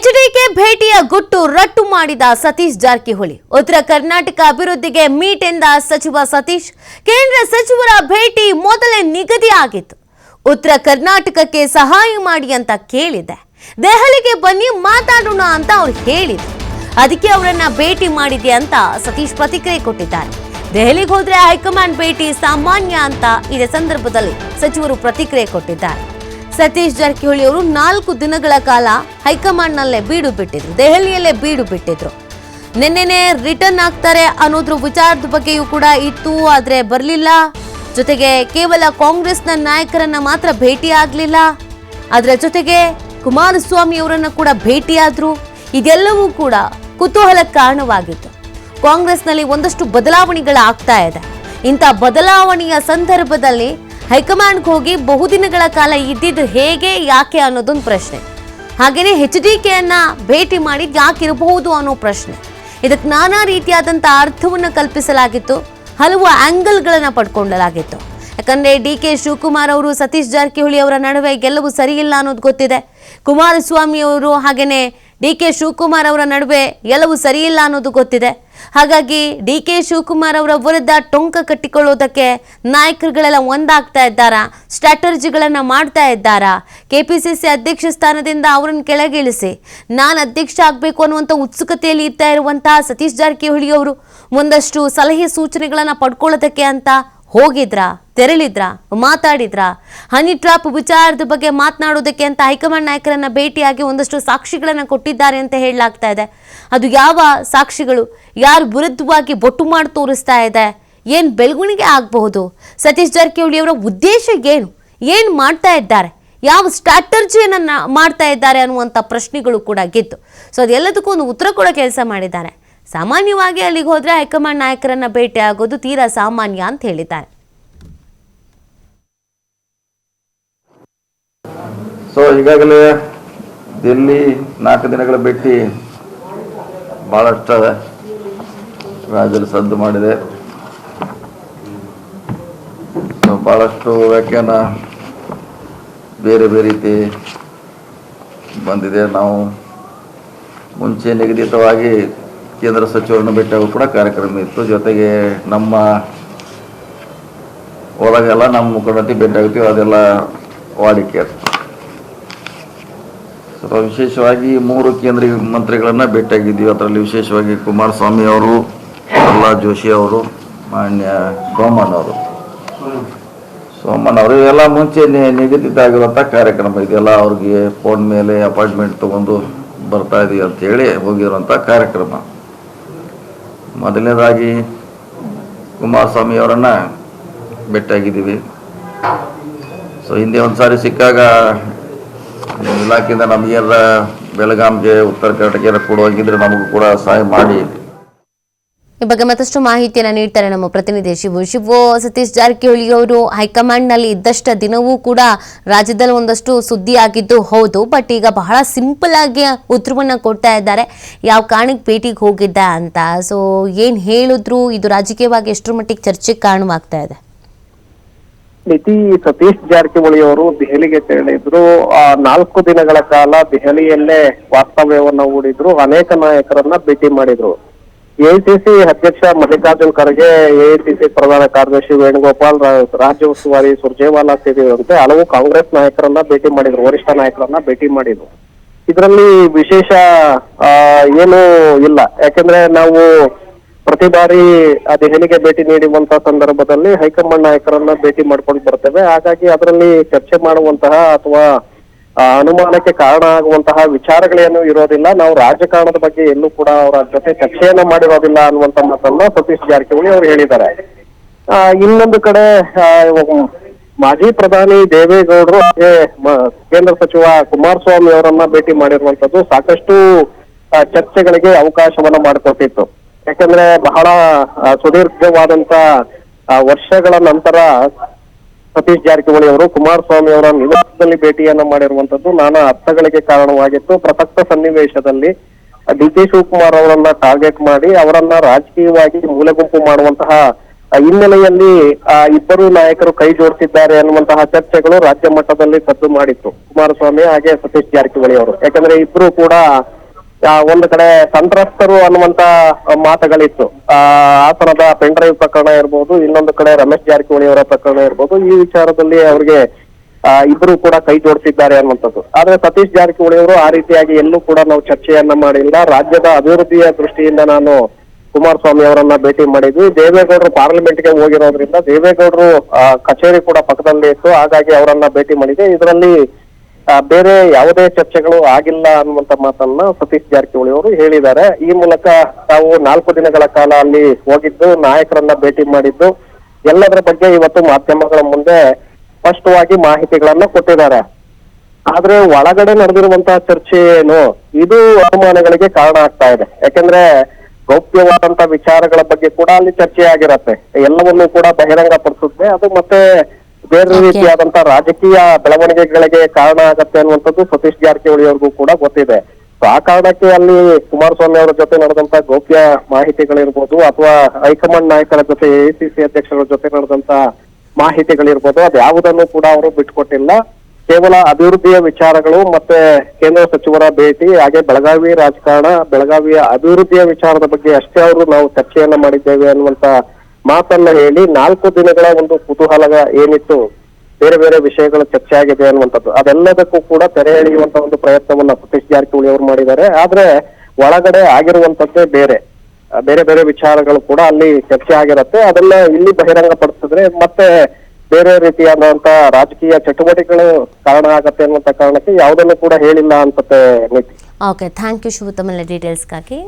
HDK ಭೇಟಿಯ ಗುಟ್ಟು ರಟ್ಟು ಮಾಡಿದ ಸತೀಶ್ ಜಾರಕಿಹೊಳಿ. ಉತ್ತರ ಕರ್ನಾಟಕ ಅಭಿವೃದ್ಧಿಗೆ ಮೀಟ್ ಎಂದ ಸಚಿವ ಸತೀಶ್, ಕೇಂದ್ರ ಸಚಿವರ ಭೇಟಿ ಮೊದಲೇ ನಿಗದಿ ಆಗಿತ್ತು. ಉತ್ತರ ಕರ್ನಾಟಕಕ್ಕೆ ಸಹಾಯ ಮಾಡಿ ಅಂತ ಕೇಳಿದೆ. ದೆಹಲಿಗೆ ಬನ್ನಿ ಮಾತಾಡೋಣ ಅಂತ ಅವ್ರು ಹೇಳಿದ್ರು. ಅದಕ್ಕೆ ಅವರನ್ನ ಭೇಟಿ ಮಾಡಿದೆ ಅಂತ ಸತೀಶ್ ಪ್ರತಿಕ್ರಿಯೆ ಕೊಟ್ಟಿದ್ದಾರೆ. ದೆಹಲಿಗೆ ಹೋದ್ರೆ ಹೈಕಮಾಂಡ್ ಭೇಟಿ ಸಾಮಾನ್ಯ ಅಂತ ಇದೇ ಸಂದರ್ಭದಲ್ಲಿ ಸಚಿವರು ಪ್ರತಿಕ್ರಿಯೆ ಕೊಟ್ಟಿದ್ದಾರೆ. ಸತೀಶ್ ಜಾರಕಿಹೊಳಿ ಅವರು ನಾಲ್ಕು ದಿನಗಳ ಕಾಲ ಹೈಕಮಾಂಡ್ನಲ್ಲೇ ಬೀಡು ಬಿಟ್ಟಿದ್ರು, ದೆಹಲಿಯಲ್ಲೇ ಬೀಡು ಬಿಟ್ಟಿದ್ರು. ನಿನ್ನೆನೆ ರಿಟರ್ನ್ ಆಗ್ತಾರೆ ಅನ್ನೋದ್ರ ವಿಚಾರದ ಬಗ್ಗೆಯೂ ಕೂಡ ಇತ್ತು, ಆದ್ರೆ ಬರಲಿಲ್ಲ. ಜೊತೆಗೆ ಕೇವಲ ಕಾಂಗ್ರೆಸ್ನ ನಾಯಕರನ್ನ ಮಾತ್ರ ಭೇಟಿ ಆಗ್ಲಿಲ್ಲ. ಅದರ ಜೊತೆಗೆ ಕುಮಾರಸ್ವಾಮಿ ಅವರನ್ನ ಕೂಡ ಭೇಟಿಯಾದ್ರು ಇದೆಲ್ಲವೂ ಕೂಡ ಕುತೂಹಲ ಕಾರಣವಾಗಿತ್ತು. ಕಾಂಗ್ರೆಸ್ನಲ್ಲಿ ಒಂದಷ್ಟು ಬದಲಾವಣೆಗಳಾಗ್ತಾ ಇದೆ. ಇಂಥ ಬದಲಾವಣೆಯ ಸಂದರ್ಭದಲ್ಲಿ ಹೈಕಮಾಂಡ್ಗೆ ಹೋಗಿ ಬಹುದಿನಗಳ ಕಾಲ ಇದ್ದಿದ್ದು ಹೇಗೆ, ಯಾಕೆ ಅನ್ನೋದೊಂದು ಪ್ರಶ್ನೆ. ಹಾಗೆಯೇ ಎಚ್ ಡಿ ಕೆಯನ್ನ ಭೇಟಿ ಮಾಡಿದ್ ಯಾಕಿರಬಹುದು ಅನ್ನೋ ಪ್ರಶ್ನೆ. ಇದಕ್ಕೆ ನಾನಾ ರೀತಿಯಾದಂಥ ಅರ್ಥವನ್ನು ಕಲ್ಪಿಸಲಾಗಿತ್ತು, ಹಲವು ಆ್ಯಂಗಲ್ಗಳನ್ನು ಪಡ್ಕೊಳ್ಳಲಾಗಿತ್ತು ಯಾಕಂದರೆ ಡಿ ಕೆ ಶಿವಕುಮಾರ್ ಅವರು, ಸತೀಶ್ ಜಾರಕಿಹೊಳಿ ಅವರ ನಡುವೆ ಗೆಲುವು ಸರಿಯಿಲ್ಲ ಅನ್ನೋದು ಗೊತ್ತಿದೆ. ಕುಮಾರಸ್ವಾಮಿ ಅವರು ಹಾಗೆಯೇ ಡಿ ಕೆ ಶಿವಕುಮಾರ್ ಅವರ ನಡುವೆ ಎಲ್ಲವೂ ಸರಿಯಿಲ್ಲ ಅನ್ನೋದು ಗೊತ್ತಿದೆ. ಹಾಗಾಗಿ ಡಿ ಕೆ ಶಿವಕುಮಾರ್ ಅವರ ವಿರುದ್ಧ ಟೊಂಕ ಕಟ್ಟಿಕೊಳ್ಳೋದಕ್ಕೆ ನಾಯಕರುಗಳೆಲ್ಲ ಒಂದಾಗ್ತಾ ಇದ್ದಾರಾ? ಸ್ಟ್ರಾಟರ್ಜಿಗಳನ್ನು ಮಾಡ್ತಾ ಇದ್ದಾರಾ? ಕೆ ಪಿ ಸಿ ಸಿ ಅಧ್ಯಕ್ಷ ಸ್ಥಾನದಿಂದ ಅವರನ್ನು ಕೆಳಗಿಳಿಸಿ ನಾನು ಅಧ್ಯಕ್ಷ ಆಗಬೇಕು ಅನ್ನುವಂಥ ಉತ್ಸುಕತೆಯಲ್ಲಿ ಇರ್ತಾ ಇರುವಂತಹ ಸತೀಶ್ ಜಾರಕಿಹೊಳಿ ಅವರು ಒಂದಷ್ಟು ಸಲಹೆ ಸೂಚನೆಗಳನ್ನು ಪಡ್ಕೊಳ್ಳೋದಕ್ಕೆ ಅಂತ ಹೋಗಿದ್ರಾ, ತೆರಳಿದ್ರಾ, ಮಾತಾಡಿದ್ರಾ? ಹನಿ ಟ್ರಾಪ್ ವಿಚಾರದ ಬಗ್ಗೆ ಮಾತನಾಡೋದಕ್ಕೆ ಅಂತ ಹೈಕಮಾಂಡ್ ನಾಯಕರನ್ನ ಭೇಟಿಯಾಗಿ ಒಂದಷ್ಟು ಸಾಕ್ಷಿಗಳನ್ನು ಕೊಟ್ಟಿದ್ದಾರೆ ಅಂತ ಹೇಳಲಾಗ್ತಾ ಇದೆ. ಅದು ಯಾವ ಸಾಕ್ಷಿಗಳು? ಯಾರು ವಿರುದ್ಧವಾಗಿ ಬೊಟ್ಟು ಮಾಡಿ ತೋರಿಸ್ತಾ ಇದೆ? ಏನು ಬೆಳವಣಿಗೆ ಆಗಬಹುದು? ಸತೀಶ್ ಜಾರಕಿಹೊಳಿ ಅವರ ಉದ್ದೇಶ ಏನು? ಏನು ಮಾಡ್ತಾ ಇದ್ದಾರೆ? ಯಾವ ಸ್ಟ್ರಾಟರ್ಜಿಯನ್ನು ಮಾಡ್ತಾ ಇದ್ದಾರೆ ಅನ್ನುವಂಥ ಪ್ರಶ್ನೆಗಳು ಕೂಡ ಗೆದ್ದು. ಸೊ, ಅದೆಲ್ಲದಕ್ಕೂ ಒಂದು ಉತ್ತರ ಕೊಡೋ ಕೆಲಸ ಮಾಡಿದ್ದಾರೆ. ಸಾಮಾನ್ಯವಾಗಿ ಅಲ್ಲಿಗೆ ಹೋದ್ರೆ ಹೈಕಮಾಂಡ್ ನಾಯಕರನ್ನ ಭೇಟಿ ಆಗೋದು ತೀರಾ ಸಾಮಾನ್ಯ ಅಂತ ಹೇಳಿದ್ದಾರೆ. ಸೊ ಈಗಾಗಲೇ ದಿಲ್ಲಿ ನಾಲ್ಕು ದಿನಗಳ ಭೇಟಿ ಭಾಳಷ್ಟು ರಾಜ್ಯದಲ್ಲಿ ಸದ್ದು ಮಾಡಿದೆ. ಬಹಳಷ್ಟು ವ್ಯಾಖ್ಯಾನ ಬೇರೆ ಬೇರೆ ರೀತಿ ಬಂದಿದೆ. ನಾವು ಮುಂಚೆ ನಿಗದಿತವಾಗಿ ಕೇಂದ್ರ ಸಚಿವರನ್ನು ಭೇಟಿಯಾಗೂ ಕೂಡ ಕಾರ್ಯಕ್ರಮ ಇತ್ತು. ಜೊತೆಗೆ ನಮ್ಮ ಹೋದಾಗೆಲ್ಲ ನಮ್ಮ ಮುಖಂಡತಿ ಭೇಟಿಯಾಗ್ತೀವಿ ಅದೆಲ್ಲ ವಾಡಿಕೆ ಸ್ವಲ್ಪ ವಿಶೇಷವಾಗಿ ಮೂರು ಕೇಂದ್ರ ಮಂತ್ರಿಗಳನ್ನು ಭೇಟಿಯಾಗಿದ್ದೀವಿ. ಅದರಲ್ಲಿ ವಿಶೇಷವಾಗಿ ಕುಮಾರಸ್ವಾಮಿ ಅವರು, ಪ್ರಹ್ಲಾದ್ ಜೋಶಿ ಅವರು, ಮಾನ್ಯ ಸೋಮನ್ ಅವರು. ಸೋಮನ್ ಅವರು ಇವೆಲ್ಲ ಮುಂಚೆ ನಿಗದಿತ ಆಗಿರುವಂಥ ಕಾರ್ಯಕ್ರಮ ಇದೆಲ್ಲ ಅವ್ರಿಗೆ ಫೋನ್ ಮೇಲೆ ಅಪಾಯಿಂಟ್ಮೆಂಟ್ ತಗೊಂಡು ಬರ್ತಾ ಇದೀವಿ ಅಂತೇಳಿ ಹೋಗಿರುವಂಥ ಕಾರ್ಯಕ್ರಮ. ಮೊದಲನೇದಾಗಿ ಕುಮಾರಸ್ವಾಮಿ ಅವರನ್ನ ಭೇಟಿಯಾಗಿದ್ದೀವಿ. ಸೊ ಹಿಂದೆ ಒಂದು ಸಾರಿ ಸಿಕ್ಕಾಗ ಇಲಾಖೆಯಿಂದ ನಮಗೇನಾರ ಬೆಳಗಾಂಗೆ ಉತ್ತರ ಕರ್ನಾಟಕ ಹೋಗಿದ್ರೆ ನಮಗೂ ಕೂಡ ಸಹಾಯ ಮಾಡಿ ಈ ಬಗ್ಗೆ ಮತ್ತಷ್ಟು ಮಾಹಿತಿಯನ್ನು ನೀಡ್ತಾರೆ ನಮ್ಮ ಪ್ರತಿನಿಧಿ ಶಿವು. ಶಿವು, ಸತೀಶ್ ಜಾರಕಿಹೊಳಿ ಅವರು ಹೈಕಮಾಂಡ್ನಲ್ಲಿ ಇದ್ದಷ್ಟು ದಿನವೂ ಕೂಡ ರಾಜ್ಯದಲ್ಲಿ ಒಂದಷ್ಟು ಸುದ್ದಿ ಆಗಿದ್ದು ಹೌದು, ಬಟ್ ಈಗ ಬಹಳ ಸಿಂಪಲ್ ಆಗಿ ಉತ್ತರವನ್ನು ಕೊಡ್ತಾ ಇದ್ದಾರೆ. ಯಾವ ಕಾರಣಕ್ಕೆ ಭೇಟಿಗೆ ಹೋಗಿದ್ದ ಅಂತ. ಸೊ ಏನ್ ಹೇಳಿದ್ರು? ಇದು ರಾಜಕೀಯವಾಗಿ ಎಷ್ಟರ ಮಟ್ಟಿಗೆ ಚರ್ಚೆಗೆ ಕಾರಣವಾಗ್ತಾ ಇದೆ? ನಿತಿ ಸತೀಶ್ ಜಾರಕಿಹೊಳಿ ಅವರು ದೆಹಲಿಗೆ ತೆರಳಿದ್ರು. ಆ, ನಾಲ್ಕು ದಿನಗಳ ಕಾಲ ದೆಹಲಿಯಲ್ಲೇ ವಾಸ್ತವ್ಯವನ್ನ ಹೂಡಿದ್ರು. ಅನೇಕ ನಾಯಕರನ್ನ ಭೇಟಿ ಮಾಡಿದ್ರು. ಎಐಸಿಸಿ ಅಧ್ಯಕ್ಷ ಮಲ್ಲಿಕಾರ್ಜುನ್ ಖರ್ಗೆ ಎಐಸಿಸಿ ಪ್ರಧಾನ ಕಾರ್ಯದರ್ಶಿ ವೇಣುಗೋಪಾಲ್ ರಾಜ್ಯ ಉಸ್ತುವಾರಿ ಸುರ್ಜೇವಾಲಾ ಸೇರಿದಂತೆ ಹಲವು ಕಾಂಗ್ರೆಸ್ ನಾಯಕರನ್ನ ಭೇಟಿ ಮಾಡಿದ್ರು, ವರಿಷ್ಠ ನಾಯಕರನ್ನ ಭೇಟಿ ಮಾಡಿದ್ರು. ಇದರಲ್ಲಿ ವಿಶೇಷ ಏನು ಇಲ್ಲ. ಯಾಕಂದ್ರೆ ನಾವು ಪ್ರತಿ ಬಾರಿ ದೆಹಲಿಗೆ ಭೇಟಿ ನೀಡುವಂತಹ ಸಂದರ್ಭದಲ್ಲಿ ಹೈಕಮಾಂಡ್ ನಾಯಕರನ್ನ ಭೇಟಿ ಮಾಡ್ಕೊಂಡು ಬರ್ತೇವೆ. ಹಾಗಾಗಿ ಅದರಲ್ಲಿ ಚರ್ಚೆ ಮಾಡುವಂತಹ ಅಥವಾ ಅನುಮಾನಕ್ಕೆ ಕಾರಣ ಆಗುವಂತಹ ವಿಚಾರಗಳೇನು ಇರೋದಿಲ್ಲ. ನಾವು ರಾಜಕಾರಣದ ಬಗ್ಗೆ ಎಲ್ಲೂ ಕೂಡ ಅವರ ಜೊತೆ ಚರ್ಚೆಯನ್ನ ಮಾಡಿರೋದಿಲ್ಲ ಅನ್ನುವಂತ ಮಾತನ್ನ ಸತೀಶ್ ಜಾರಕಿಹೊಳಿ ಅವರು ಹೇಳಿದ್ದಾರೆ. ಆ, ಇನ್ನೊಂದು ಕಡೆ ಮಾಜಿ ಪ್ರಧಾನಿ ದೇವೇಗೌಡರು ಕೇಂದ್ರ ಸಚಿವ ಕುಮಾರಸ್ವಾಮಿ ಅವರನ್ನ ಭೇಟಿ ಮಾಡಿರುವಂತದ್ದು ಸಾಕಷ್ಟು ಚರ್ಚೆಗಳಿಗೆ ಅವಕಾಶವನ್ನ ಮಾಡಿಕೊಟ್ಟಿತ್ತು. ಯಾಕಂದ್ರೆ ಬಹಳ ಸುದೀರ್ಘವಾದಂತ ವರ್ಷಗಳ ನಂತರ ಸತೀಶ್ ಜಾರಕಿಹೊಳಿ ಅವರು ಕುಮಾರಸ್ವಾಮಿ ಅವರ ನಿವಾಸದಲ್ಲಿ ಭೇಟಿಯನ್ನ ಮಾಡಿರುವಂತದ್ದು ನಾನಾ ಅರ್ಥಗಳಿಗೆ ಕಾರಣವಾಗಿತ್ತು. ಪ್ರಸಕ್ತ ಸನ್ನಿವೇಶದಲ್ಲಿ ಡಿ ಕೆ ಶಿವಕುಮಾರ್ ಅವರನ್ನ ಟಾರ್ಗೆಟ್ ಮಾಡಿ ಅವರನ್ನ ರಾಜಕೀಯವಾಗಿ ಮೂಲೆಗುಂಪು ಮಾಡುವಂತಹ ಹಿನ್ನೆಲೆಯಲ್ಲಿ, ಆ, ಇಬ್ಬರು ನಾಯಕರು ಕೈ ಜೋಡಿಸಿದ್ದಾರೆ ಅನ್ನುವಂತಹ ಚರ್ಚೆಗಳು ರಾಜ್ಯ ಮಟ್ಟದಲ್ಲಿ ಸದ್ದು ಮಾಡಿತ್ತು ಕುಮಾರಸ್ವಾಮಿ ಹಾಗೆ ಸತೀಶ್ ಜಾರಕಿಹೊಳಿ ಅವರು. ಯಾಕಂದ್ರೆ ಇಬ್ರು ಕೂಡ ಒಂದು ಕಡೆ ಸಂತ್ರಸ್ತರು ಅನ್ನುವಂತ ಮಾತುಗಳಿತ್ತು. ಆ ಪೆನ್ ಡ್ರೈವ್ ಪ್ರಕರಣ ಇರ್ಬೋದು ಇನ್ನೊಂದು ಕಡೆ ರಮೇಶ್ ಜಾರಕಿಹೊಳಿ ಅವರ ಪ್ರಕರಣ ಇರ್ಬೋದು ಈ ವಿಚಾರದಲ್ಲಿ ಅವರಿಗೆ ಆ, ಇಬ್ರು ಕೂಡ ಕೈ ಜೋಡಿಸಿದ್ದಾರೆ ಅನ್ನುವಂಥದ್ದು. ಆದ್ರೆ ಸತೀಶ್ ಜಾರಕಿಹೊಳಿ ಅವರು ಆ ರೀತಿಯಾಗಿ ಎಲ್ಲೂ ಕೂಡ ನಾವು ಚರ್ಚೆಯನ್ನ ಮಾಡಿಲ್ಲ. ರಾಜ್ಯದ ಅಭಿವೃದ್ಧಿಯ ದೃಷ್ಟಿಯಿಂದ ನಾನು ಕುಮಾರಸ್ವಾಮಿ ಅವರನ್ನ ಭೇಟಿ ಮಾಡಿದ್ವಿ. ದೇವೇಗೌಡರು ಪಾರ್ಲಿಮೆಂಟ್ಗೆ ಹೋಗಿರೋದ್ರಿಂದ ದೇವೇಗೌಡರು ಕಚೇರಿ ಕೂಡ ಪಕ್ಕದಲ್ಲಿ ಇತ್ತು. ಹಾಗಾಗಿ ಅವರನ್ನ ಭೇಟಿ ಮಾಡಿದೆ. ಇದರಲ್ಲಿ ಬೇರೆ ಯಾವುದೇ ಚರ್ಚೆಗಳು ಆಗಿಲ್ಲ ಅನ್ನುವಂತ ಮಾತನ್ನ ಸತೀಶ್ ಜಾರಕಿಹೊಳಿ ಅವರು ಹೇಳಿದ್ದಾರೆ. ಈ ಮೂಲಕ ತಾವು ನಾಲ್ಕು ದಿನಗಳ ಕಾಲ ಅಲ್ಲಿ ಹೋಗಿದ್ದು, ನಾಯಕರನ್ನ ಭೇಟಿ ಮಾಡಿದ್ದು, ಎಲ್ಲದರ ಬಗ್ಗೆ ಇವತ್ತು ಮಾಧ್ಯಮಗಳ ಮುಂದೆ ಸ್ಪಷ್ಟವಾಗಿ ಮಾಹಿತಿಗಳನ್ನ ಕೊಟ್ಟಿದ್ದಾರೆ. ಆದ್ರೆ ಒಳಗಡೆ ನಡೆದಿರುವಂತಹ ಚರ್ಚೆ ಏನು? ಇದು ಅನುಮಾನಗಳಿಗೆ ಕಾರಣ ಆಗ್ತಾ ಇದೆ. ಯಾಕಂದ್ರೆ ಗೌಪ್ಯವಾದಂತ ವಿಚಾರಗಳ ಬಗ್ಗೆ ಕೂಡ ಅಲ್ಲಿ ಚರ್ಚೆ ಆಗಿರತ್ತೆ ಎಲ್ಲವನ್ನೂ ಕೂಡ ಬಹಿರಂಗ ಪಡಿಸುತ್ತೆ ಅದು ಮತ್ತೆ ಬೇರೆ ರೀತಿಯಾದಂತಹ ರೀತಿಯಾದಂತ ರಾಜಕೀಯ ಬೆಳವಣಿಗೆಗಳಿಗೆ ಕಾರಣ ಆಗತ್ತೆ ಅನ್ನುವಂಥದ್ದು ಸತೀಶ್ ಜಾರಕಿಹೊಳಿ ಅವ್ರಿಗೂ ಕೂಡ ಗೊತ್ತಿದೆ. ಸೊ ಆ ಕಾರಣಕ್ಕೆ ಅಲ್ಲಿ ಕುಮಾರಸ್ವಾಮಿ ಅವರ ಜೊತೆ ನಡೆದಂತ ಗೌಪ್ಯ ಮಾಹಿತಿಗಳಿರ್ಬೋದು ಅಥವಾ ಹೈಕಮಾಂಡ್ ನಾಯಕರ ಜೊತೆ ಎಐಸಿಸಿ ಅಧ್ಯಕ್ಷರ ಜೊತೆ ನಡೆದಂತ ಮಾಹಿತಿಗಳಿರ್ಬೋದು. ಅದು ಯಾವುದನ್ನು ಕೂಡ ಅವರು ಬಿಟ್ಕೊಟ್ಟಿಲ್ಲ ಕೇವಲ ಅಭಿವೃದ್ಧಿಯ ವಿಚಾರಗಳು ಮತ್ತೆ ಕೇಂದ್ರ ಸಚಿವರ ಭೇಟಿ ಹಾಗೆ ಬೆಳಗಾವಿ ರಾಜಕಾರಣ ಬೆಳಗಾವಿಯ ಅಭಿವೃದ್ಧಿಯ ವಿಚಾರದ ಬಗ್ಗೆ ಅಷ್ಟೇ ಅವರು ನಾವು ಚರ್ಚೆಯನ್ನ ಮಾಡಿದ್ದೇವೆ ಅನ್ನುವಂತ ಮಾತನ್ನ ಹೇಳಿ ನಾಲ್ಕು ದಿನಗಳ ಒಂದು ಕುತೂಹಲ ಏನಿತ್ತು, ಬೇರೆ ಬೇರೆ ವಿಷಯಗಳು ಚರ್ಚೆ ಆಗಿದೆ ಅನ್ನುವಂಥದ್ದು. ಅದೆಲ್ಲದಕ್ಕೂ ಕೂಡ ತೆರೆ ಎಳೆಯುವಂತ ಒಂದು ಪ್ರಯತ್ನವನ್ನ ಸತೀಶ್ ಜಾರಕಿಹೊಳಿ ಅವರು ಮಾಡಿದ್ದಾರೆ. ಆದ್ರೆ ಒಳಗಡೆ ಆಗಿರುವಂತದ್ದೇ ಬೇರೆ. ಬೇರೆ ಬೇರೆ ವಿಚಾರಗಳು ಕೂಡ ಅಲ್ಲಿ ಚರ್ಚೆ ಆಗಿರುತ್ತೆ. ಅದನ್ನ ಇಲ್ಲಿ ಬಹಿರಂಗ ಪಡಿಸಿದ್ರೆ ಮತ್ತೆ ಬೇರೆ ರೀತಿಯಾದಂತ ರಾಜಕೀಯ ಚಟುವಟಿಕೆಗಳು ಕಾರಣ ಆಗತ್ತೆ ಅನ್ನುವಂತ ಕಾರಣಕ್ಕೆ ಯಾವುದನ್ನು ಕೂಡ ಹೇಳಿಲ್ಲ ಅನ್ಸುತ್ತೆ ಓಕೆ ಥ್ಯಾಂಕ್ ಯು ತಮ್ಮೆಲ್ಲ ಡೀಟೇಲ್ಸ್ಗಾಗಿ